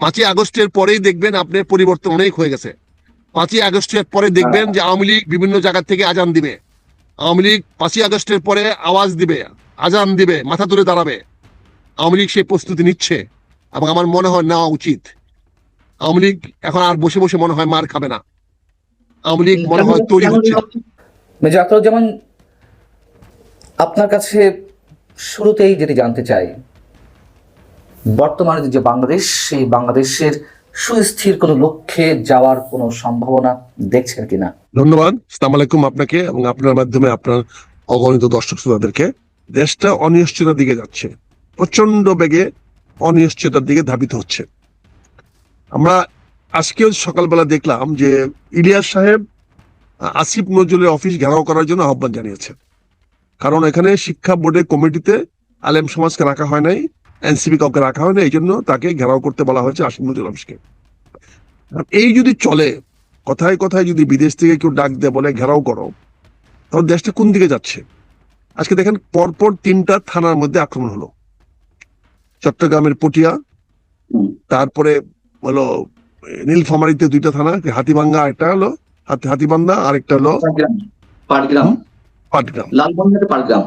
পাঁচই আগস্টের পরেই দেখবেন আপনার পরিবর্তন অনেক হয়ে গেছে। পাঁচই আগস্টের পরে দেখবেন যে আওয়ামী লীগ বিভিন্ন জায়গা থেকে আজান দিবে। আওয়ামী লীগ পাঁচই আগস্টের পরে আওয়াজ দিবে আজান দিবে মাথা তুলে দাঁড়াবে। আওয়ামী লীগ সেই প্রস্তুতি নিচ্ছে এবং আমার মনে হয় নেওয়া উচিত। আওয়ামী লীগ এখন আর বসে বসে মনে হয় মার খাবে না। আওয়ামী লীগ মনে হয় তৈরি হচ্ছে। মেজর আখতারুজ্জামান আপনার কাছে শুরুতেই যেটি জানতে চাই বর্তমানে যে বাংলাদেশ, সেই বাংলাদেশের সুস্থির কোনো লক্ষ্যে যাওয়ার কোনো সম্ভাবনা দেখছেন কিনা? ধন্যবাদ। সালাম আলাইকুম আপনাকে এবং আপনার মাধ্যমে আপনার অগণিত দর্শক শ্রোতাদেরকে। দেশটা অনিশ্চয়তার দিকে যাচ্ছে। প্রচণ্ড বেগে অনিশ্চয়তার দিকে ধাবিত হচ্ছে। আমরা আজকেও সকালবেলা দেখলাম যে ইলিয়াস সাহেব, আসিফ নজরুলের অফিস ঘেরাও করার জন্য আহ্বান জানিয়েছে কারণ এখানে শিক্ষা বোর্ডের কমিটিতে আলেম সমাজকে রাখা হয় নাই। এনসিপি কাউকে রাখা হয় না এই জন্য তাকে ঘেরাও করতে বলা হয়েছে আসিফ নজরুল অফিসকে এই যদি চলে কথায় কথায় যদি বিদেশ থেকে কেউ ডাক দিয়ে বলে ঘেরাও করো তাহলে দেশটা কোন দিকে যাচ্ছে? আজকে দেখেন পরপর তিনটা থানার মধ্যে আক্রমণ হলো। চট্টগ্রামের পটিয়া তারপরে হলো নীলফামারিতে দুইটা থানা হাতিভাঙ্গা একটা হলো হাতি হাতিবান্ধা আরেকটা হলো পাটগ্রাম পাটগ্রাম। লালমনিরহাটে পাটগ্রাম।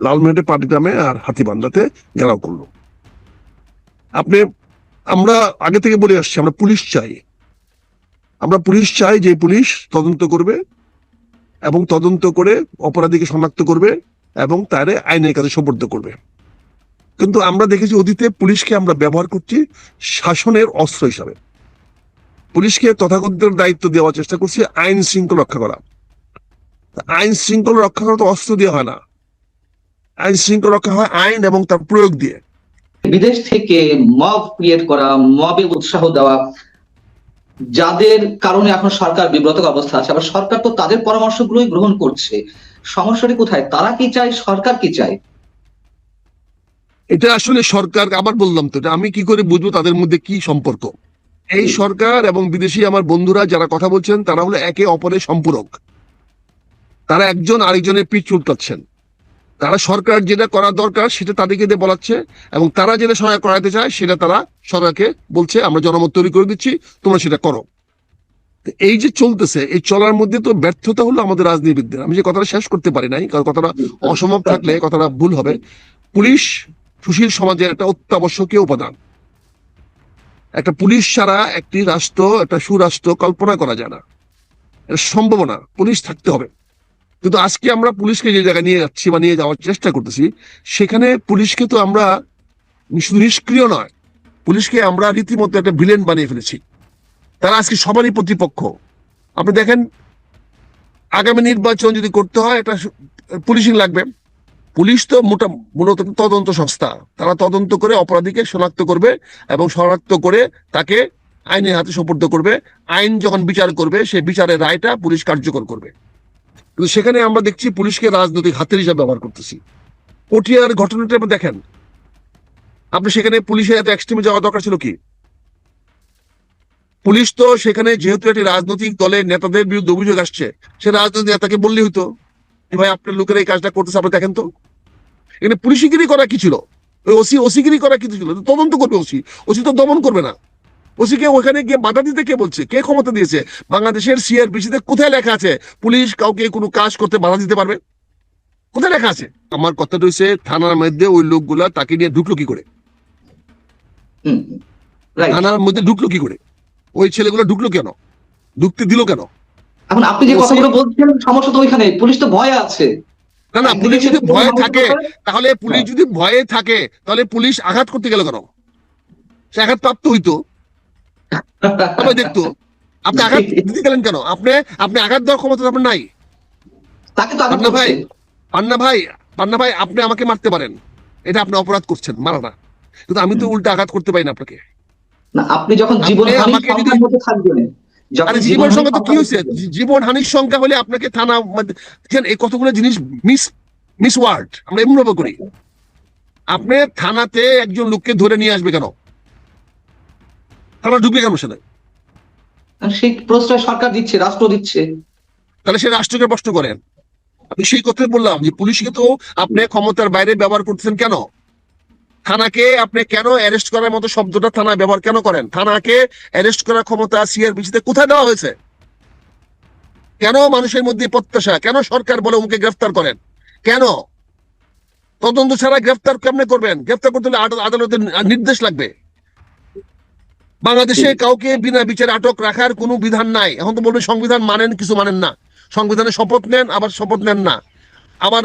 লালমেটে পাটগ্রামে আর হাতিবান্ধাতে ঘেরাও করল। আপনি, আমরা আগে থেকে বলে আসছি, আমরা পুলিশ চাই। আমরা পুলিশ চাই যে পুলিশ তদন্ত করবে এবং তদন্ত করে অপরাধীকে শনাক্ত করবে এবং তারে আইনের কাছে সোপর্দ করবে। কিন্তু আমরা দেখেছি অতীতে পুলিশকে আমরা ব্যবহার করছি শাসনের অস্ত্র হিসাবে। পুলিশকে তথাকথিত দায়িত্ব দেওয়ার চেষ্টা করছি আইন শৃঙ্খলা রক্ষা করা। আইন শৃঙ্খলা রক্ষা করা তো অস্ত্র দিয়ে হয় না। আইন শৃঙ্খলা রক্ষা হয় আইন এবং তার প্রয়োগ দিয়ে। বিদেশ থেকে মব ক্রিয়েট করা মবে উৎসাহ দেওয়া যাদের কারণে এখন সরকার বিব্রত অবস্থা আছে আবার সরকার তো তাদের পরামর্শগুলোই গ্রহণ করছে। সমস্যাটি কোথায়? তারা কি চায়? সরকার কি চায়? এটা আসলে সরকার আবার বললাম তো আমি কি করে বুঝব তাদের মধ্যে কি সম্পর্ক? এই সরকার এবং বিদেশি আমার বন্ধুরা যারা কথা বলছেন তারা হলো একে অপরের সম্পূরক। তারা একজন আরেকজনের পিঠ চুলকাচ্ছেন। তারা সরকার যেটা করা দরকার সেটা তাদেরকে দিয়ে বলাচ্ছে এবং তারা যেটা সহায় করাতে চায় সেটা তারা সরকারকে বলছে, আমরা জনমত তৈরি করে দিচ্ছি, তোমরা সেটা করো। এই যে চলতেছে, এই চলার মধ্যে তো ব্যর্থতা হলো আমাদের রাজনীতিবিদদের। আমি যে কথাটা শেষ করতে পারি নাই, কারণ কথাটা অসম্ভব থাকলে কথাটা ভুল হবে। পুলিশ সুশীল সমাজের একটা অত্যাবশ্যকীয় উপাদান। একটা পুলিশ ছাড়া একটি রাষ্ট্র, একটা সুরাষ্ট্র কল্পনা করা যায় না। এটা সম্ভব না পুলিশ থাকতে হবে। কিন্তু আজকে আমরা পুলিশকে যে জায়গায় নিয়ে যাচ্ছি বা নিয়ে যাওয়ার চেষ্টা করতেছি, সেখানে পুলিশকে তো আমরা শুধু নিষ্ক্রিয় নয়, পুলিশকে আমরা রীতিমতো একটা ভিলেন বানিয়ে ফেলেছি। তারা আজকে সবারই প্রতিপক্ষ। আপনি দেখেন, আগামী নির্বাচন যদি করতে হয়, একটা পুলিশিং লাগবে। পুলিশ তো মোটা, মূলত তদন্ত সংস্থা। তারা তদন্ত করে অপরাধীকে শনাক্ত করবে এবং শনাক্ত করে তাকে আইনের হাতে সোপর্দ করবে। আইন যখন বিচার করবে সেই বিচারের রায়টা পুলিশ কার্যকর করবে। কিন্তু সেখানে আমরা দেখছি পুলিশকে রাজনৈতিক হাতের হিসাবে ব্যবহার করতেছি। পটিয়ার ঘটনাটা আপনি দেখেন। আপনি সেখানে পুলিশের এত এক্সট্রিমে যাওয়া দরকার ছিল কি? পুলিশ তো সেখানে যেহেতু একটি রাজনৈতিক দলের নেতাদের বিরুদ্ধে অভিযোগ আসছে, সে রাজনৈতিক নেতাকে বললেই হতো ভাই, আপনার লোকেরা এই কাজটা করতেছে, আপনি দেখেন তো। এখানে পুলিশিগিরি করা কি ছিল? ওই ওসি, ওসিগিরি করা কি ছিল? তদন্ত করবে ওসি। ওসি তো দমন করবে না। ওসিকে ওখানে গিয়ে বাধা দিতে কে বলছে? কে ক্ষমতা দিয়েছে? বাংলাদেশের সিআরপিসিতে কোথায় লেখা আছে? পুলিশ কাউকে কোনো কাজ করতে বাধা দিতে পারবে? কোথায় লেখা আছে? আমার কথাটা হচ্ছে থানার মধ্যে ওই লোকগুলা তাকে নিয়ে ঢুকলো কি করে? থানার মধ্যে ঢুকলো কি করে? ওই ছেলেগুলো ঢুকলো কেন? ঢুকতে দিল কেন? এখন আপনি যে কথাগুলো বলছেন সমস্যা তো ওইখানে। পুলিশ তো ভয়ে আছে। না না পুলিশ যদি ভয়ে থাকে তাহলে পুলিশ যদি ভয়ে থাকে তাহলে পুলিশ আঘাত করতে গেল কেন? সে আঘাত প্রাপ্ত হইতো। সবাই দেখতো আপনি আঘাত দিতে গেলেন কেন? আপনি আপনি আঘাত দেওয়ার ক্ষমতা আপনার নাই। পান্না ভাই পান্না ভাই পান্না ভাই আপনি আমাকে মারতে পারেন। এটা আপনি অপরাধ করছেন মারা না। কিন্তু আমি তো উল্টা আঘাত করতে পারি না আপনাকে। না আপনি যখন জীবন আমাকে থাকবেন আরে জীবন সংখ্যা তো কি হয়েছে? জীবন হানির সংখ্যা হলে আপনাকে থানা দেখেন এই কতগুলো জিনিস মিস মিস ওয়ার্ড আমরা এমন করি। আপনি থানাতে একজন লোককে ধরে নিয়ে আসবে কেন? থানা ঢুকবে কেন সেটা সেই প্রশ্রয় সরকার দিচ্ছে রাষ্ট্র দিচ্ছে। তাহলে সে রাষ্ট্রকে প্রশ্ন করেন। আমি সেই কথাই বললাম যে পুলিশকে তো আপনি ক্ষমতার বাইরে ব্যবহার করতেছেন কেন? থানাকে আপনি কেন অ্যারেস্ট করার মতো শব্দটা থানা ব্যবহার কেন করেন? থানাকে অ্যারেস্ট করার ক্ষমতা সিআরপিসিতে কোথায় দেওয়া হয়েছে? কেন মানুষের মধ্যে প্রত্যাশা? কেন সরকার বলে ওকে গ্রেফতার করেন? কেন? তদন্ত ছাড়া গ্রেফতার কেমনে করবেন? গ্রেফতার করতে হলে আদাল- আদালতের নির্দেশ লাগবে। বাংলাদেশে কাউকে বিনা বিচারে আটক রাখার কোনো বিধান নাই। এখন তো বলবে সংবিধান মানেন কিছু মানেন না। সংবিধানে শপথ নেন আবার শপথ নেন না। আবার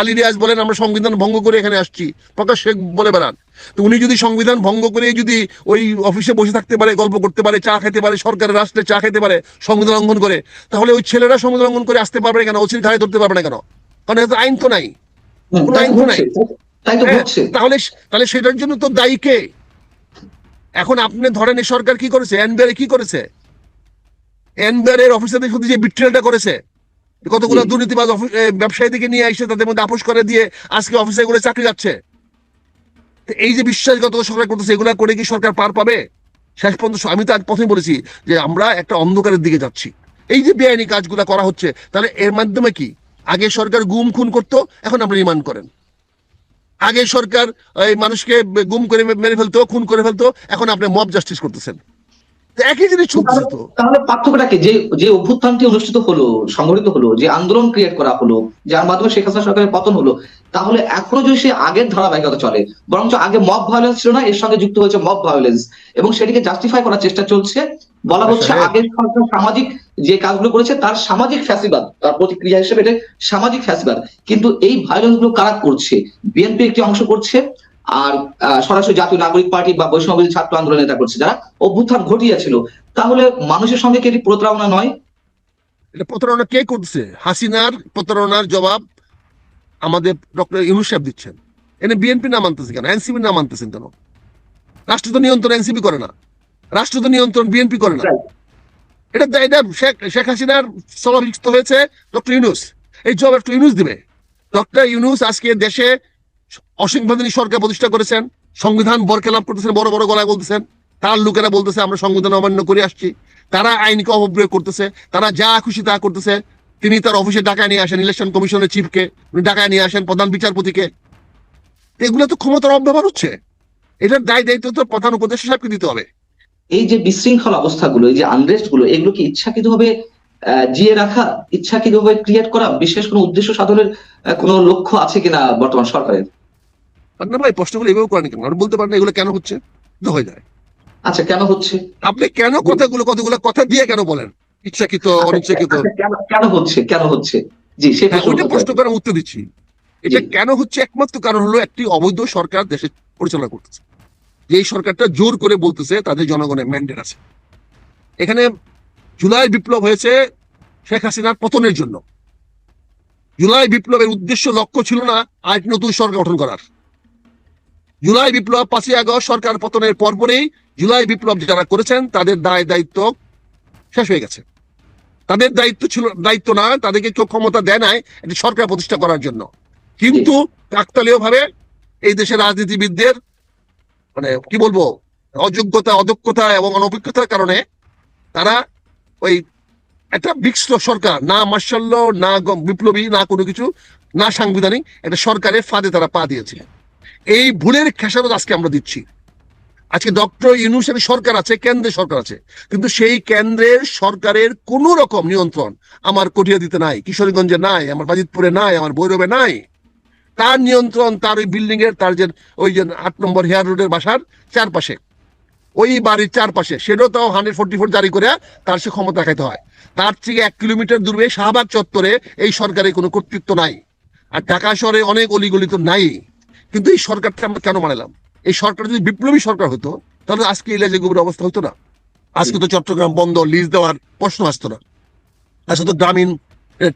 আলী রিয়াজ বলেন আমরা সংবিধান ভঙ্গ করে এখানে আসছি। প্রকাশ শেখ বলে বেড়ান। তো উনি যদি সংবিধান ভঙ্গ করে যদি ওই অফিসে বসে থাকতে পারে গল্প করতে পারে চা খেতে পারে সরকারের রাষ্ট্রে চা খেতে পারে সংবিধান লঙ্ঘন করে তাহলে ওই ছেলেরা সংবিধান লঙ্ঘন করে আসতে পারবে না কেন? ওসির ঘাড়ে ধরতে পারবে না কেন? কারণ এত আইন তো নাই। কোনো আইন তো নাই। হ্যাঁ, তাহলে তাহলে সেটার জন্য তো দায়ী কে? এখন আপনি ধরেন এই সরকার কি করেছে? এনবিআর কি করেছে? এনবিআর এর অফিসারদের সাথে যে বিট্রেলটা করেছে কতগুলো। দুর্নীতিবাজ ব্যবসায়ীদেরকে নিয়ে এসে তাদের মধ্যে আপোষ করে দিয়ে আজকে অফিসে করে চাকরি যাচ্ছে। এই যে বিশ্বাসগত সরকার করতেছে এগুলা করে কি সরকার পার পাবে? শেষ পর্যন্ত আমি তো আজ প্রথমে বলেছি যে আমরা একটা অন্ধকারের দিকে যাচ্ছি। এই যে বেআইনি কাজগুলো করা হচ্ছে তাহলে এর মাধ্যমে কি? আগে সরকার গুম খুন করতো এখন আপনি রিমান্ড করেন। আগে সরকার এই মানুষকে গুম করে মেরে ফেলতো খুন করে ফেলতো এখন আপনি মব জাস্টিস করতেছেন। একই জিনিস তো। তাহলে পার্থক্যটা কি? যে যে অভ্যুত্থানটি অনুষ্ঠিত হলো সংগঠিত হলো যে আন্দোলন ক্রিয়েট করা হলো যার মাধ্যমে শেখ হাসিনা সরকারের পতন হলো তাহলে এখনও যদি সে আগের ধারাবাহিকতা চলে বরঞ্চ আগে মব ভায়োলেন্স ছিল না এর সঙ্গে যুক্ত হয়েছে মব ভায়োলেন্স এবং সেটিকে জাস্টিফাই করার চেষ্টা চলছে বলা হচ্ছে আগের সরকার সামাজিক যে কাজগুলো করেছে তার সামাজিক ফ্যাসিবাদ তার প্রতিক্রিয়া হিসেবে এটা সামাজিক ফ্যাসিবাদ। কিন্তু এই ভায়োলেন্সগুলো কারা করছে? বিএনপি একটি অংশ করছে আর সরাসরি জাতীয় নাগরিক পার্টি বা বৈষ্ণবী ছাত্র আন্দোলন নেতা করছে। যারা অভ্যুত্থান ঘটিয়েছিল তাহলে মানুষের সঙ্গে কি এটি প্রতারণা নয়? এটা প্রতারণা কে করছে? হাসিনার প্রতারণার জবাব আমাদের ডক্টর ইউনুস সাহেব দিচ্ছেন। এনে বিএনপি নাম আনতেছে কেন? এনসিপি নাম আনতেছেন কেন? রাষ্ট্র তো নিয়ন্ত্রণ এনসিপি করে না। রাষ্ট্র তো নিয়ন্ত্রণ বিএনপি করে না। এটা এটা শেখ হাসিনার সমাবেশিত হয়েছে ডক্টর ইউনুস। এই জব ডক্টর ইউনুস দিবে। ডক্টর ইউনুস আজকে দেশে অসাংবিধানিক সরকার প্রতিষ্ঠা করেছেন সংবিধান বরকেলাপ করতেছেন বড় বড় গলায় বলতেছেন। তার লোকেরা বলতেছে আমরা সংবিধান অমান্য করে আসছি। তারা আইনকে অপপ্রয়োগ করতেছে তারা যা খুশি তা করতেছে। তিনি তার অফিসে ডাকায় নিয়ে আসেন ইলেকশন কমিশনের চিফকে। উনি ডাকায় নিয়ে আসেন প্রধান বিচারপতিকে। এগুলো তো ক্ষমতার অব্যবহার হচ্ছে। এটার দায় দায়িত্ব তো প্রধান উপদেষ্টা সাহেবকে দিতে হবে। এই যে বিশৃঙ্খল অবস্থাগুলো এই যে আনরেস্টগুলো এগুলো কি ইচ্ছাকৃতভাবে জিয়ে রাখা ইচ্ছাকৃতভাবে ক্রিয়েট করা বিশেষ কোনো উদ্দেশ্য সাধনের কোনো লক্ষ্য আছে কিনা বর্তমান সরকারের? না ভাই প্রশ্নগুলো এভাবে করেন কেন? বলতে পারেন এগুলো কেন হচ্ছে? হয়ে যায়। আচ্ছা কেন হচ্ছে? আপনি কেন কথাগুলো কতগুলো কথা দিয়ে কেন বলেন? ইচ্ছাকৃত অনিচ্ছাকৃত। আচ্ছা, কেন- কেন হচ্ছে কেন হচ্ছে? জি সে হ্যাঁ, ওইটা প্রশ্ন প্রশ্ন করে উত্তর দিচ্ছি। এটা কেন হচ্ছে একমাত্র কারণ হলো একটি অবৈধ সরকার দেশে পরিচালনা করতেছে। যে সরকারটা জোর করে বলতেছে, তাদের জনগণের ম্যান্ডেট আছে। এখানে জুলাই বিপ্লব হয়েছে শেখ হাসিনার পতনের জন্য। জুলাই বিপ্লবের উদ্দেশ্য লক্ষ্য ছিল না আজ নতুন সরকার গঠন করার। জুলাই বিপ্লব পাঁচই আগস্ট সরকার পতনের পরপরেই জুলাই বিপ্লব যারা করেছেন, তাদের দায় দায়িত্ব শেষ হয়ে গেছে। তাদের দায়িত্ব ছিল, দায়িত্ব না, তাদেরকে কেউ ক্ষমতা দেয় নাই একটি সরকার প্রতিষ্ঠা করার জন্য। কিন্তু কাকতালীয় ভাবে এই দেশের রাজনীতিবিদদের মানে কি বলব, অযোগ্যতা, অদক্ষতা এবং অনভিজ্ঞতার কারণে তারা ওই একটা বিক্স সরকার, না মার্শাল্য, না বিপ্লবী, না কোনো কিছু, না সাংবিধানিক, একটা সরকারের ফাঁদে তারা পা দিয়েছে। এই ভুলের খেসারত আজকে আমরা দিচ্ছি। আজকে ডক্টর ইউনুসের সরকার আছে, কেন্দ্রের সরকার আছে, কিন্তু সেই কেন্দ্রের সরকারের কোন রকম নিয়ন্ত্রণ আমার কটিয়া দিতে নাই, কিশোরগঞ্জে নাই, আমার বাজিতপুরে নাই, আমার ভৈরবে নাই। তার নিয়ন্ত্রণ, তার ওই বিল্ডিং এর, তার যে ওই যে আট নম্বর হেয়ার রোডের বাসার চারপাশে। ওই বাড়ির চারপাশে। সেটাও তাও হান্ড্রেড ফোর্টি ফোর জারি করে তার সে ক্ষমতা দেখাইতে হয়। তার থেকে এক কিলোমিটার দূরে শাহবাগ চত্বরে এই সরকারের কোনো কর্তৃত্ব নাই। আর ঢাকা শহরে অনেক অলিগলি তো নাই। কিন্তু এই সরকারটা আমরা কেন মানালাম? এই সরকার যদি বিপ্লবী সরকার হতো, তাহলে আজকে এই লেজে অবস্থা হতো না। আজকে তো চট্টগ্রাম বন্ধ লিজ দেওয়ার প্রশ্ন আসতো না। আজকে তো গ্রামীণ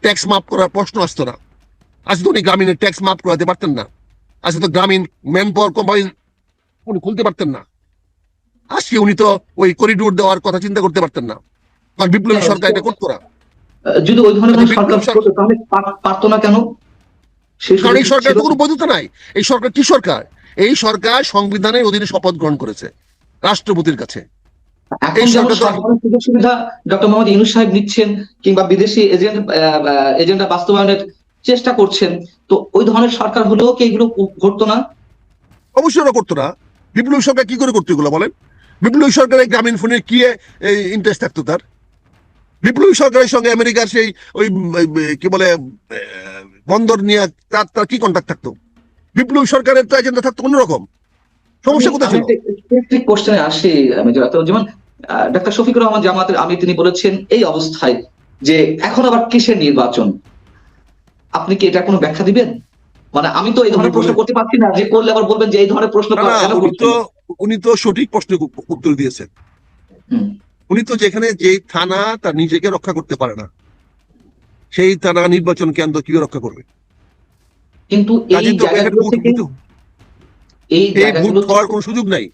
ট্যাক্স মাফ করার প্রশ্ন আসতো না। আজকে তো উনি গ্রামীণের ট্যাক্স মাফ করাতে পারতেন না। আজকে তো গ্রামীণ ম্যান পাওয়ার কোম্পানি উনি খুলতে পারতেন না। আজকে উনি তো ওই করিডোর দেওয়ার কথা চিন্তা করতে পারতেন না। কারণ বিপ্লবী সরকার এটা করতো না। যদি ওই ধরনের আচ্ছা, সরকার তাহলে পারতো না কেন? কারণ এই সরকার তো কোনো বৈধতা নাই। এই সরকার কি সরকার? এই সরকার সংবিধানের অধীনে শপথ গ্রহণ করেছে রাষ্ট্রপতির কাছে। সুবিধা ডক্টর মোহাম্মদ ইউনুস সাহেব নিচ্ছেন কিংবা বিদেশি এজেন্ট এজেন্ডা বাস্তবায়নের চেষ্টা করছেন। তো ওই ধরনের সরকার হলেও কি এগুলো ঘটতো না? অবশ্যই ওরা করতো না। বিপ্লবী সরকার কি করে করতো এগুলো বলেন? বিপ্লবী সরকারের গ্রামীণ ফোনে কি ইন্টারেস্ট থাকতো তার? বিপ্লবী সরকারের সঙ্গে আমেরিকার সেই ওই কি বলে বন্দর নিয়ে তার তার কি কন্ট্যাক্ট থাকতো? বিপ্লবী সরকারের তো এজেন্ডা থাকতো অন্যরকম। সমস্যা কোথায় ছিল? কোশ্চেনে আসি আখতার যেমন ডাক্তার শফিকুর রহমান জামাতের আমি তিনি বলেছেন এই অবস্থায় যে এখন আবার কিসের নির্বাচন? আপনি কি এটা কোনো ব্যাখ্যা দিবেন? মানে আমি তো এই ধরনের প্রশ্ন করতে পারছি না যে করলে আবার বলবেন যে এই ধরনের প্রশ্ন উনি তো সঠিক প্রশ্নের উত্তর দিয়েছেন। উনি তো যেখানে যেই থানা তার নিজেকে রক্ষা করতে পারে না। সেই থানা নির্বাচন কেন্দ্র কীভাবে রক্ষা করবে? কিন্তু এই জায়গাগুলো থেকে এই এই জায়গাগুলো হওয়ার কোনো সুযোগ নাই।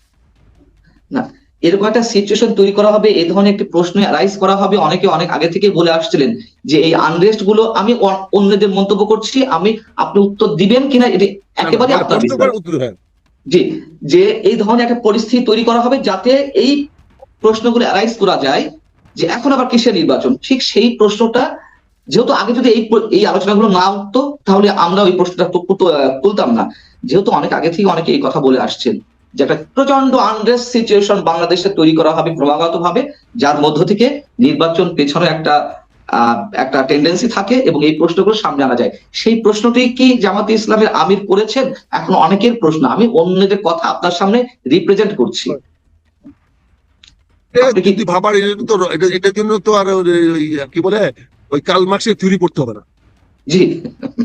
না এরকম একটা সিচুয়েশন তৈরি করা হবে এই ধরনের একটি প্রশ্ন রাইজ করা হবে। অনেকে অনেক আগে থেকে বলে আসছিলেন যে এই আনরেস্টগুলো আমি অন্যদের মন্তব্য করছি আমি আপনি উত্তর দিবেন কিনা এটা একেবারে মানে আপনার জি যে এই ধরনের একটা পরিস্থিতি তৈরি করা হবে যাতে এই প্রশ্নগুলো অ্যারাইজ করা যায় যে এখন আবার কিসের নির্বাচন? ঠিক সেই প্রশ্নটা যেহেতু আগে যদি এই এই আলোচনাগুলো না উঠতো তাহলে আমরা ওই প্রশ্নটা তুলতাম না। যেহেতু অনেক আগে থেকে অনেকে এই কথা বলে আসছেন। যে একটা প্রচণ্ড আনরেস্ট সিচুয়েশন বাংলাদেশে তৈরি করা হবে ক্রমাগত ভাবে যার মধ্য থেকে নির্বাচন পেছনে একটা একটা টেন্ডেন্সি থাকে এবং এই প্রশ্নগুলো সামনে আনা যায়। সেই প্রশ্নটি কি জামাতে ইসলামের আমির করেছেন? এখন অনেকের প্রশ্ন। আমি অন্যদের কথা আপনার সামনে রিপ্রেজেন্ট করছি। যদি ভাবার এটা তো এটার জন্য তো আর কি বলে ওই কাল মার্ক্সের থিওরি পড়তে হবে না। জি।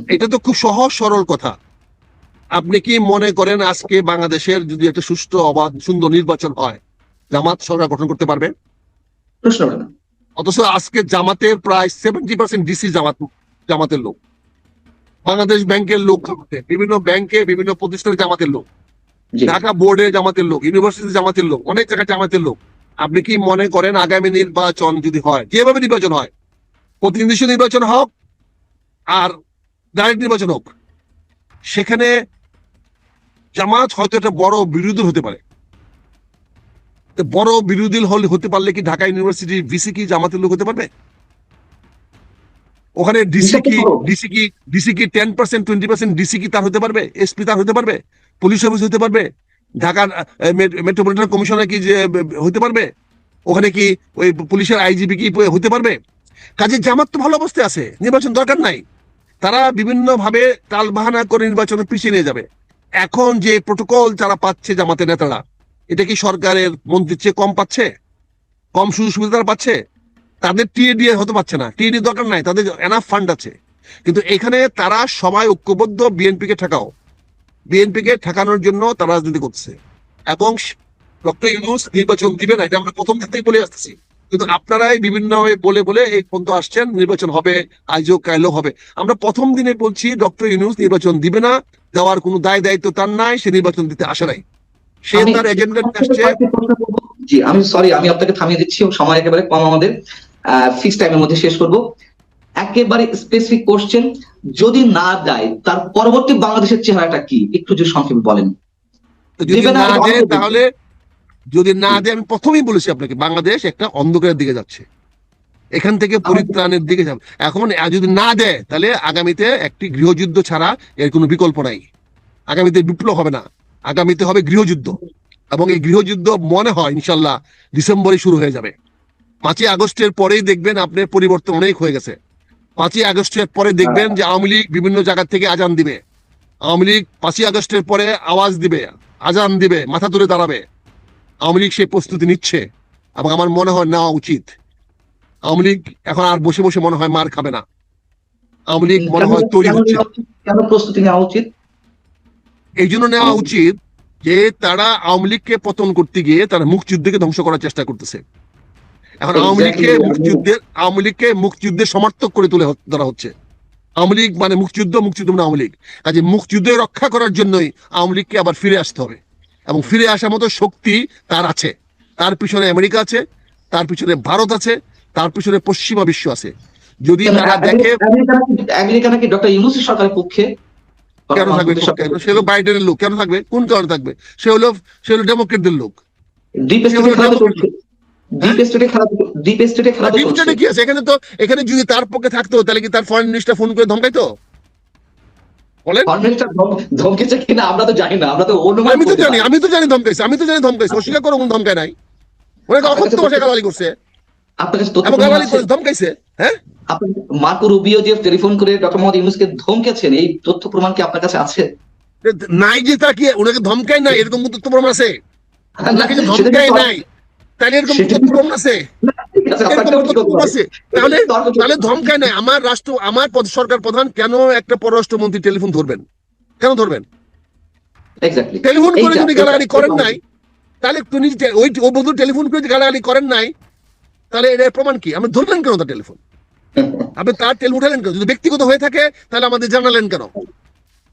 এটা তো খুব সহজ সরল কথা। আপনি কি মনে করেন আজকে বাংলাদেশের যদি একটা সুষ্ঠু অবাধ সুন্দর নির্বাচন হয় জামাত সরকার গঠন করতে পারবে? প্রশ্ন ওঠে না। অথচ আজকে জামাতের প্রায় সেভেন্টি পার্সেন্ট ডিসি জামাত জামাতের লোক। বাংলাদেশ ব্যাংকের লোক জামাতে বিভিন্ন ব্যাংকে বিভিন্ন প্রতিষ্ঠানে জামাতের লোক। ঢাকা বোর্ডে জামাতের লোক ইউনিভার্সিটি জামাতের লোক অনেক জায়গায় জামাতের লোক। আপনি কি মনে করেন আগামী নির্বাচন যদি হয় যেভাবে নির্বাচন হয় প্রতিনিধি নির্বাচন হোক আর ডাইরেক্ট নির্বাচন হোক সেখানে জামাত হয়তো একটা বড় বিরোধী হতে পারে। বড় বিরোধী হলে হতে পারলে কি ঢাকা ইউনিভার্সিটি ভিসি কি জামাতের লোক হতে পারবে? ওখানে ডিসি কি ডিসি কি ডিসি কি ten percent twenty percent DC কি তার হতে পারবে? এসপি তার হতে পারবে? পুলিশ অফিস হতে পারবে? ঢাকার মেট্রোপলিটন কমিশনার কি যে হতে পারবে? ওখানে কি ওই পুলিশের আইজিপি কি হতে পারবে? কাজে জামাত তো ভালো অবস্থায় আছে নির্বাচন দরকার নাই। তারা বিভিন্ন ভাবে টাল বাহানা করে নির্বাচনে পিছিয়ে নিয়ে যাবে। এখন যে প্রোটোকল যারা পাচ্ছে জামাতের নেতারা, এটা কি সরকারের মন্ত্রীর চেয়ে কম পাচ্ছে? কম সুযোগ সুবিধা তারা পাচ্ছে? তাদের টিএ দিয়ে হতে পারছে না। টিএডি দরকার নাই, তাদের এনাফ ফান্ড আছে। কিন্তু এখানে তারা সবাই ঐক্যবদ্ধ বিএনপি কে ঠেকাও। বিএনপি কে ঠেকানোর জন্য তারা রাজনীতি করছে। এবং ডক্টর ইউনুস নির্বাচন দিবে না, এটা আমরা প্রথম থেকেই বলে আসতেছি। কিন্তু আপনারাই বিভিন্ন বলে বলে এই পর্যন্ত আসছেন নির্বাচন হবে আজও কাইলো হবে। আমরা প্রথম দিনে বলছি ডক্টর ইউনুস নির্বাচন দিবে না দেওয়ার কোনো দায় দায়িত্ব তার নাই সে নির্বাচন দিতে আসে নাই। সে তার এজেন্ডা আসছে। জি আমি সরি আমি আপনাকে থামিয়ে দিচ্ছি সময় একেবারে কম আমাদের। ফিক্স টাইমের মধ্যে শেষ করব। একেবারে স্পেসিফিক কোশ্চেন যদি না দেয় তার পরবর্তী বাংলাদেশের চেহারাটা কি? একটু যদি সংক্ষেপে বলেন। যদি না দেয় তাহলে যদি না দেয় আমি প্রথমেই বলেছি আপনাকে বাংলাদেশ একটা অন্ধকারের দিকে যাচ্ছে। এখান থেকে পরিত্রাণের দিকে যাবে। এখন যদি না দেয় তাহলে আগামীতে একটি গৃহযুদ্ধ ছাড়া এর কোনো বিকল্প নাই। আগামীতে বিপ্লব হবে না। আগামীতে হবে গৃহযুদ্ধ। এবং এই গৃহযুদ্ধ মনে হয় ইনশাল্লাহ ডিসেম্বরে শুরু হয়ে যাবে। পাঁচই আগস্টের পরেই দেখবেন আপনার পরিবর্তন অনেক হয়ে গেছে। পাঁচই আগস্টের পরে দেখবেন যে আওয়ামী লীগ বিভিন্ন জায়গা থেকে আজান দিবে। আওয়ামী লীগ পাঁচই আগস্টের পরে আওয়াজ দিবে আজান দিবে মাথা তুলে দাঁড়াবে। আওয়ামী লীগ সেই প্রস্তুতি নিচ্ছে এবং আমার মনে হয় নেওয়া উচিত। আওয়ামী লীগ এখন আর বসে বসে মনে হয় মার খাবে না। আওয়ামী লীগ মনে হয় তৈরি হচ্ছে। উচিত? কেন প্রস্তুতি নেওয়া উচিত? এই জন্য নেওয়া উচিত যে তারা আওয়ামী লীগকে পতন করতে গিয়ে তারা মুক্তিযুদ্ধকে ধ্বংস করার চেষ্টা করতেছে। এখন আওয়ামী লীগকে. মুক্তিযুদ্ধের আওয়ামী লীগকে মুক্তিযুদ্ধের সমর্থক করে তুলে ধরা হচ্ছে। আওয়ামী লীগ মানে মুক্তিযুদ্ধ মুক্তিযুদ্ধ মানে আওয়ামী লীগ। কাজে মুক্তিযুদ্ধ রক্ষা করার জন্যই আওয়ামী লীগকে আবার ফিরে আসতে হবে। এবং ফিরে আসার মতো শক্তি তার আছে। তার পিছনে আমেরিকা আছে তার পিছনে ভারত আছে তার পিছনে পশ্চিমা বিশ্ব আছে। যদি তারা দেখে আমেরিকা নাকি- ডক্টর ইউনুসের সরকারের পক্ষে? কেন থাকবে? সে হলো বাইডেনের লোক। কেন থাকবে? কোন কারণে থাকবে? সে হলো সে হলো ডেমোক্রেটদের লোক। ডিপ ডিপ স্টেটে খেলা ডিপ স্টেটে কি আছে? এখানে তো এখানে যদি তার পক্ষে থাকতো তাহলে কি তার ফরেন মিনিস্টার ফোন করে ধমকাইতো? বলেন। ধমকেছে কিনা আমরা তো জানি না আমরা তো অনুমান আমি তো জানি আমি তো জানি ধমকাইছে আমি তো জানি ধমকাইছে অস্বীকার করো কোন ধমকায় নাই। ওনাকে অকথ্য ভাষায় গালাগালি করছে। আপনার কাছে তথ্য এবং প্রমাণ গালাগালি আছে? করে ধমকাইছে হ্যাঁ? আপনি মার্কো রুবিও যে টেলিফোন করে ডক্টর মোহাম্মদ ইউনুসকে ধমকেছেন এই তথ্য প্রমাণ কি আপনার কাছে আছে? নাই যে তা কি ওনাকে ধমকায় নাই এরকম তথ্য প্রমাণ আছে? ওনাকে যে সেটা ধমকায় কিন্তু- নাই তাহলে এরকম তথ্য প্রমাণ আছে? তাহলে তাহলে ধমকায় নাই। আমার রাষ্ট্র আমার সরকার প্রধান কেন একটা পররাষ্ট্রমন্ত্রী টেলিফোন ধরবেন? কেন ধরবেন? টেলিফোন করে যদি গালাগালি করেন নাই তাহলে তিনি ওই ও বন্ধু টেলিফোন করে যদি গালাগালি করেন নাই তাহলে এর প্রমাণ কি? আপনি ধরলেন কেন তার টেলিফোন? আপনি তার উঠালেন কেন? যদি ব্যক্তিগত হয়ে থাকে তাহলে আমাদের জানালেন কেন?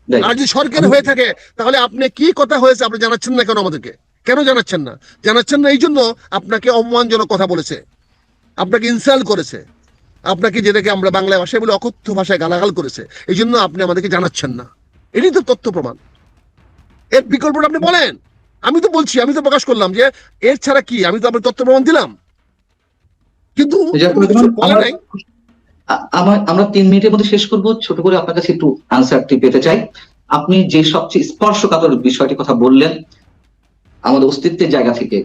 আর যদি সরকার হয়ে থাকে তাহলে আপনি কি কথা হয়েছে আপনি জানাচ্ছেন না কেন আমাদেরকে? কেন জানাচ্ছেন না? জানাচ্ছেন না এই জন্য আপনাকে অপমানজনক কথা বলেছে। আপনাকে ইনসাল্ট করেছে। আপনাকে যেটাকে আমরা বাংলা ভাষায় বলে অকথ্য ভাষায় গালাগাল করেছে এই জন্য আপনি আমাদেরকে জানাচ্ছেন না। এটাই তো তথ্য প্রমাণ। এর বিকল্পটা আপনি বলেন। আমি তো বলছি আমি তো প্রকাশ করলাম যে এর ছাড়া কি? আমি তো আপনার তথ্য প্রমাণ দিলাম। কিন্তু আমরা তিন মিনিটের মধ্যে শেষ করব। ছোট করে আপনার কাছে একটু আনসারটি পেতে চাই। আপনি যে সবচেয়ে স্পর্শকাতর বিষয়টি কথা বললেন আমাদের অস্তিত্বের জায়গা থেকে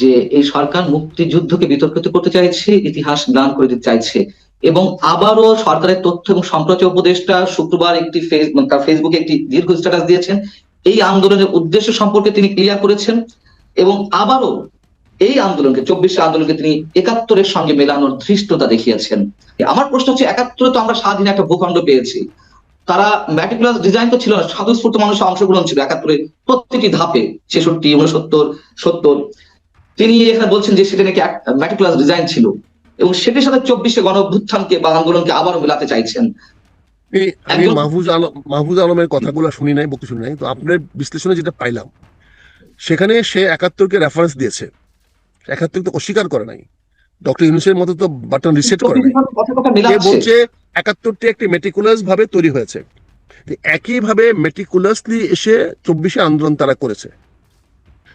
যে এই সরকার মুক্তিযুদ্ধকে বিতর্কিত করতে চাইছে, ইতিহাস দান করে দিতে চাইছে। এবং আবারও সরকারের তথ্য এবং সম্প্রচার উপদেষ্টা শুক্রবার একটি ফেসবুকে একটি দীর্ঘ স্ট্যাটাস দিয়েছেন। এই আন্দোলনের উদ্দেশ্য সম্পর্কে তিনি ক্লিয়ার করেছেন এবং আবারও এই আন্দোলনকে, চব্বিশে আন্দোলনকে তিনি একাত্তরের সঙ্গে মেলানোর ধৃষ্টতা দেখিয়েছেন। আমার প্রশ্ন হচ্ছে, একাত্তরে তো আমরা স্বাধীন একটা ভূখণ্ড পেয়েছি। তারা ম্যাটিকুলাস ডিজাইন তো ছিল না স্বতঃস্ফূর্ত মানুষের অংশগ্রহণ ছিল একাত্তরে প্রত্যেকটি ধাপে, ছেষট্টি উনসত্তর সত্তর। তিনি এখানে বলছেন যে সেটা নাকি ম্যাটিকুলাস ডিজাইন ছিল। এবং সেটির সাথে চব্বিশে গণ অভ্যুত্থানকে বা আন্দোলনকে আবারও মেলাতে চাইছেন। আমি মাহফুজ আলম মাহফুজ আলমের কথাগুলো শুনি নাই বক্তব্য শুনি নাই তো আপনার বিশ্লেষণে যেটা পাইলাম সেখানে সে একাত্তরকে রেফারেন্স দিয়েছে। একাত্তর তো অস্বীকার করে নাই। ডক্টর ইউনুসের মতো তো বাটন রিসেট করে নাই। বলছে একাত্তরটি একটি মেটিকুলাস ভাবে তৈরি হয়েছে। একইভাবে মেটিকুলাসলি এসে চব্বিশে আন্দোলন তারা করেছে।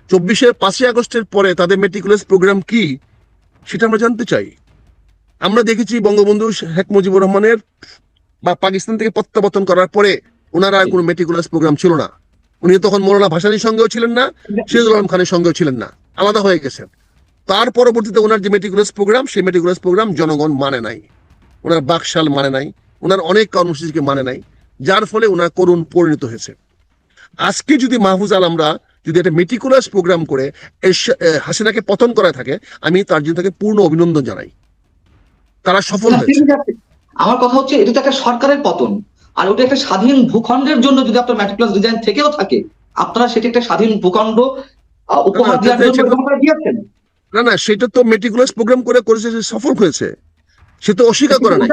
চব্বিশে পাঁচই আগস্টের পরে তাদের মেটিকুলাস প্রোগ্রাম কি, সেটা আমরা জানতে চাই। আমরা দেখেছি বঙ্গবন্ধু শেখ মুজিবুর রহমানের বা পাকিস্তান থেকে প্রত্যাবর্তন করার পরে ওনারা কোনো মেটিকুলাস প্রোগ্রাম ছিল না। উনি তখন মোরানা ভাসানির সঙ্গেও ছিলেন না, সিরাজুল আলম খানের সঙ্গেও ছিলেন না। আলাদা হয়ে গেছেন। তার পরবর্তীতে ওনার যে মেটিকুলাস প্রোগ্রাম সেই মেটিকুলাস প্রোগ্রাম জনগণ মানে নাই। ওনার বাকশাল মানে নাই। ওনার অনেক কর্মসূচিকে মানে নাই। যার ফলে ওনার করুণ পরিণত হয়েছে। আজকে যদি মাহফুজ আলমরা যদি একটা মেটিকুলাস প্রোগ্রাম করে হাসিনাকে পতন করা থাকে আমি তার জন্য তাকে পূর্ণ অভিনন্দন জানাই। তারা সফল হয়েছে। আমার কথা হচ্ছে এটা তো একটা সরকারের পতন। আর ওটা একটা স্বাধীন ভূখণ্ডের জন্য যদি আপনার ম্যাটিকুলাস ডিজাইন থেকেও থাকে আপনারা সেটা একটা স্বাধীন ভূখণ্ড উপহার না, দেওয়ার জন্য দিয়েছেন। না না সেটা তো মেটিকুলাস প্রোগ্রাম করে করেছে সে সফল হয়েছে। সে তো অস্বীকার করে নাই।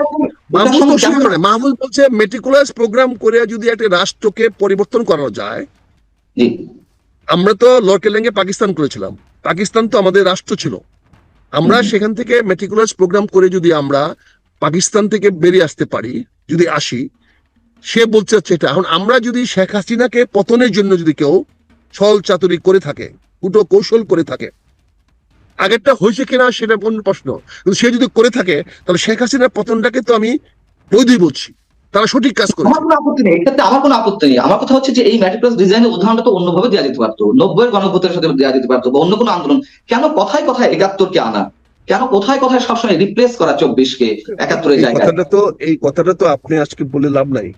কোনো অস্বীকার করে। মাহফুজ বলছে মেটিকুলাস প্রোগ্রাম করে যদি একটা রাষ্ট্রকে পরিবর্তন করা যায় আমরা তো লর্কেলেঙ্গে পাকিস্তান করেছিলাম। পাকিস্তান তো আমাদের রাষ্ট্র ছিল। আমরা সেখান থেকে মেটিকুলাস প্রোগ্রাম করে যদি আমরা পাকিস্তান থেকে বেরিয়ে আসতে পারি যদি আসি সে বলছে হচ্ছে এটা। এখন আমরা যদি শেখ হাসিনাকে পতনের জন্য যদি কেউ ছল চাতুরি করে থাকে কুটো কৌশল করে থাকে আগেরটা হয়েছে কিনা সেটা অন্য প্রশ্ন। কিন্তু সে যদি করে থাকে তাহলে শেখ হাসিনার পতনটাকে তো আমি বৈধই বলছি। তারা সঠিক কাজ করেছে আমার কোনো আপত্তি নেই এক্ষেত্রে আমার কোনো আপত্তি নেই। আমার কথা হচ্ছে যে এই ম্যাটিকুলাস ডিজাইনের উদাহরণটা তো অন্যভাবে দেওয়া যেতে পারতো। নব্বই গণভোটের সাথে দেওয়া যেতে পারতো বা অন্য কোনো আন্দোলন। কেন কথায় কথায় একাত্তরকে আনা? কেন কোথায় কোথায় সবসময় রিপ্লেস করা চব্বিশকে একাত্তরের জায়গায়? কথাটা তো এই কথাটা তো আপনি আজকে বলে লাভ নাই।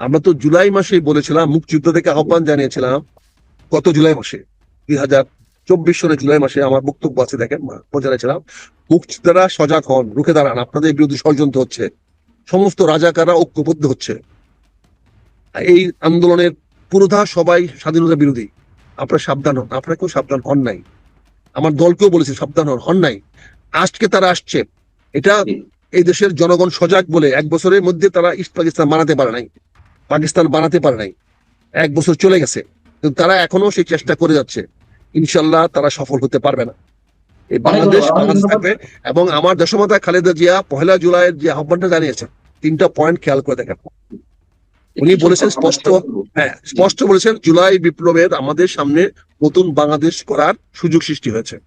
আমরা তো জুলাই মাসেই বলেছিলাম মুক্তিযুদ্ধ থেকে আহ্বান জানিয়েছিলাম গত জুলাই মাসে দুই হাজার চব্বিশ সালের জুলাই মাসে আমার বক্তব্য আছে দেখেন জানিয়েছিলাম মুক্তিযোদ্ধারা সজাগ হন রুখে দাঁড়ান আপনাদের বিরুদ্ধে ষড়যন্ত্র হচ্ছে। সমস্ত রাজাকাররা ঐক্যবদ্ধ হচ্ছে। এই আন্দোলনের পুরোধা সবাই স্বাধীনতা বিরোধী। আপনারা সাবধান হন। আপনাকেও সাবধান হন নাই। আমার দলকেও বলেছে সাবধান হন। হন নাই। আজকে তারা আসছে। এটা এই দেশের জনগণ সজাগ বলে এক বছরের মধ্যে তারা ইস্ট পাকিস্তান বানাতে পারে নাই। পাকিস্তান বানাতে পারে নাই। এক বছর চলে গেছে। কিন্তু তারা এখনও সেই চেষ্টা করে যাচ্ছে। ইনশাল্লাহ তারা সফল হতে পারবে না। এই বাংলাদেশ বাংলাদেশ থাকবে এবং আমার দেশমাতা খালেদা জিয়া পহেলা জুলাইয়ের যে আহ্বানটা জানিয়েছেন তিনটা পয়েন্ট খেয়াল করে দেখেন। উনি বলেছেন স্পষ্ট হ্যাঁ স্পষ্ট বলেছেন জুলাই বিপ্লবের আমাদের সামনে নতুন বাংলাদেশ করার সুযোগ সৃষ্টি হয়েছে।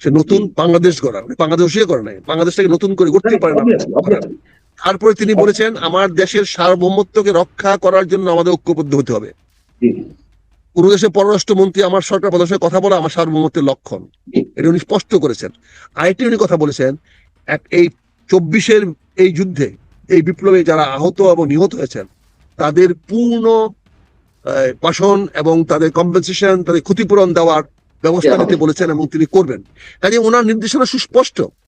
সে নতুন বাংলাদেশ গড়া উনি বাংলাদেশ করে নাই বাংলাদেশটাকে নতুন করে গড়তে পারে না. তারপরে তিনি বলেছেন আমার দেশের সার্বভৌমত্বকে রক্ষা করার জন্য আমাদের ঐক্যবদ্ধ হতে হবে। কোনো দেশের পররাষ্ট্রমন্ত্রী আমার সরকার সঙ্গে কথা বলা আমার সার্বভৌমত্বের লক্ষণ। এটা উনি স্পষ্ট করেছেন। আরেকটি উনি কথা বলেছেন এক- এই চব্বিশের এই যুদ্ধে এই বিপ্লবে যারা আহত এবং নিহত হয়েছেন তাদের পূর্ণ পাশন এবং তাদের কম্পেনসেশন তাদের ক্ষতিপূরণ দেওয়ার ব্যবস্থা নিতে বলেছেন এবং তিনি করবেন। কাজে ওনার নির্দেশনা সুস্পষ্ট।